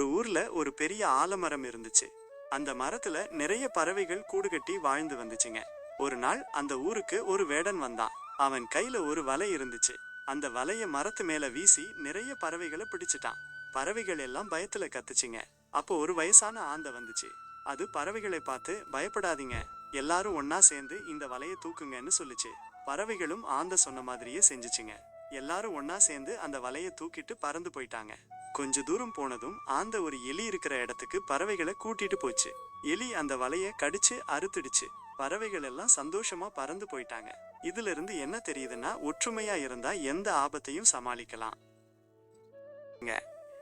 ஒரு ஊர்ல ஒரு பெரிய ஆலமரம் இருந்துச்சு. அந்த மரத்துல நிறைய பறவைகள் கூடு கட்டி வாழ்ந்து வந்துச்சுங்க. ஒரு நாள் அந்த ஊருக்கு ஒரு வேடன் வந்தான். அவன் கையில ஒரு வலை இருந்துச்சு. அந்த வலைய மரத்து மேல வீசி நிறைய பறவைகளை பிடிச்சிட்டான். பறவைகள் எல்லாம் பயத்துல கத்துச்சுங்க. அப்போ ஒரு வயசான ஆந்த வந்துச்சு. அது பறவைகளை பார்த்து பயப்படாதீங்க. எல்லாரும் ஒன்னா சேர்ந்து இந்த வலைய தூக்குங்கன்னு சொல்லுச்சு. பறவைகளும் ஆந்த சொன்ன மாதிரியே செஞ்சுச்சுங்க. எல்லாரும் ஒன்னா சேர்ந்து அந்த வலைய தூக்கிட்டு பறந்து போயிட்டாங்க. கொஞ்ச தூரம் போனதும் ஆந்த ஒரு எலி இருக்கிற இடத்துக்கு பறவைகளை கூட்டிட்டு போச்சு. எலி அந்த வலைய கடிச்சு அறுத்துடுச்சு. பறவைகள் எல்லாம் சந்தோஷமா பறந்து போயிட்டாங்க. இதுல இருந்து என்ன தெரியுதுன்னா ஒற்றுமையா இருந்தா எந்த ஆபத்தையும் சமாளிக்கலாம்.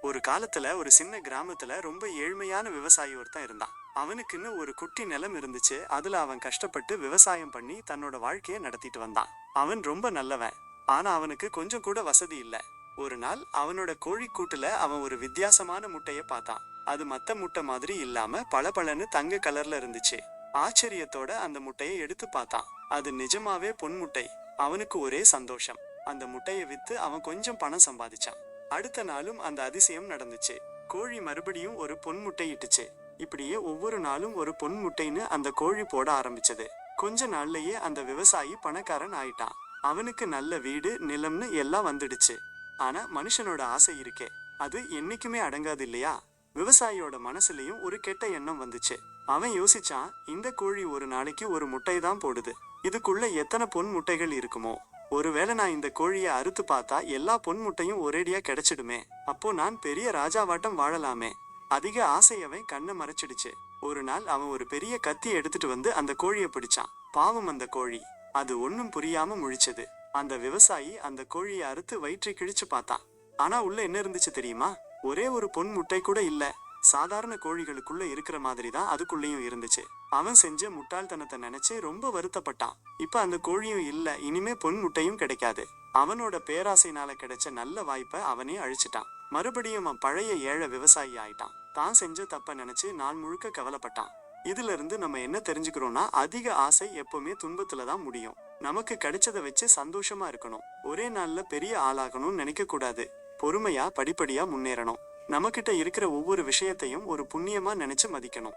ஒரு காலத்துல ஒரு சின்ன கிராமத்துல ரொம்ப ஏழ்மையான விவசாயி ஒருத்தன் இருந்தான். அவனுக்குன்னு ஒரு குட்டி நிலம் இருந்துச்சு. அதுல அவன் கஷ்டப்பட்டு விவசாயம் பண்ணி தன்னோட வாழ்க்கையை நடத்திட்டு வந்தான். அவன் ரொம்ப நல்லவன். ஆனா அவனுக்கு கொஞ்சம் கூட வசதி இல்லை. ஒரு நாள் அவனோட கோழிக்கூட்டுல அவன் ஒரு வித்தியாசமான முட்டைய பார்த்தான். அது மத்த முட்டை மாதிரி இல்லாம பளபளன்னு தங்க கலர்ல இருந்துச்சு. ஆச்சரியத்தோட அந்த முட்டையை எடுத்து பார்த்தான். அது நிஜமாவே பொன் முட்டை. அவனுக்கு ஒரே சந்தோஷம். அந்த முட்டையை வித்து அவன் கொஞ்சம் பணம் சம்பாதிச்சான். அடுத்த நாளும் அந்த அதிசயம் நடந்துச்சு. கோழி மறுபடியும் ஒரு பொன் முட்டை இட்டுச்சு. இப்படியே ஒவ்வொரு நாளும் ஒரு பொன் முட்டைன்னு அந்த கோழி போட ஆரம்பிச்சது. கொஞ்ச நாள்லயே அந்த விவசாயி பணக்காரன் ஆயிட்டான். அவனுக்கு நல்ல வீடு நிலம்னு எல்லாம் வந்துடுச்சு. ஆனா மனுஷனோட ஆசை இருக்கே. அது என்னைக்குமே அடங்காது இல்லையா? விவசாயியோட மனசுலயும் ஒரு கெட்ட எண்ணம் வந்துச்சு. அவன் யோசிச்சான் இந்த கோழி ஒரு நாளைக்கு ஒரு முட்டை தான் போடுது. இதுக்குள்ள எத்தனை பொன் முட்டைகள் இருக்குமோ? ஒருவேளை நான் இந்த கோழியை அறுத்து பார்த்தா எல்லா பொன் முட்டையும் ஒரேடியா கிடைச்சிடுமே. அப்போ நான் பெரிய ராஜாவாட்டம் வாழலாமே. அதிக ஆசையவன் கண்ணை மறைச்சிடுச்சு. ஒரு நாள் அவன் ஒரு பெரிய கத்தி எடுத்துட்டு வந்து அந்த கோழியை பிடிச்சான். பாவம் அந்த கோழி. அது ஒன்றும் புரியாம முழிச்சது. அந்த விவசாயி அந்த கோழியை அறுத்து வயிற்றை கிழிச்சு பார்த்தான் ஆனா உள்ள என்ன இருந்துச்சு தெரியுமா? ஒரே ஒரு பொன் முட்டை கூட இல்ல. சாதாரண கோழிகளுக்குள்ள இருக்கிற மாதிரி தான் அதுக்குள்ளேயும் இருந்துச்சு. அவன் செஞ்ச முட்டாள்தனத்தை நினைச்சு ரொம்ப வருத்தப்பட்டான். இப்ப அந்த கோழியும் இல்ல இனிமே பொன் முட்டையும் கிடைக்காது. அவனோட பேராசைனால கிடைச்ச நல்ல வாய்ப்பை அவனே அழிச்சிட்டான். மறுபடியும் அவன் பழைய ஏழை விவசாயி ஆயிட்டான். தான் செஞ்ச தப்ப நினைச்சு நாள் முழுக்க கவலைப்பட்டான். இதுல இருந்து நம்ம என்ன தெரிஞ்சுக்கிறோம்னா அதிக ஆசை எப்பவுமே துன்பத்துல தான் முடியும். நமக்கு கிடைச்சதை வச்சு சந்தோஷமா இருக்கணும். ஒரே நாள்ல பெரிய ஆளாகணும்னு நினைக்க கூடாது பொறுமையா படிப்படியா முன்னேறணும். நமக்கிட்ட இருக்கிற ஒவ்வொரு விஷயத்தையும் ஒரு புண்ணியமா நினைச்சு மதிக்கணும்.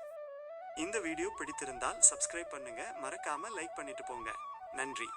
இந்த வீடியோ பிடித்திருந்தால் சப்ஸ்கிரைப் பண்ணுங்க. மறக்காம லைக் பண்ணிட்டு போங்க. நன்றி.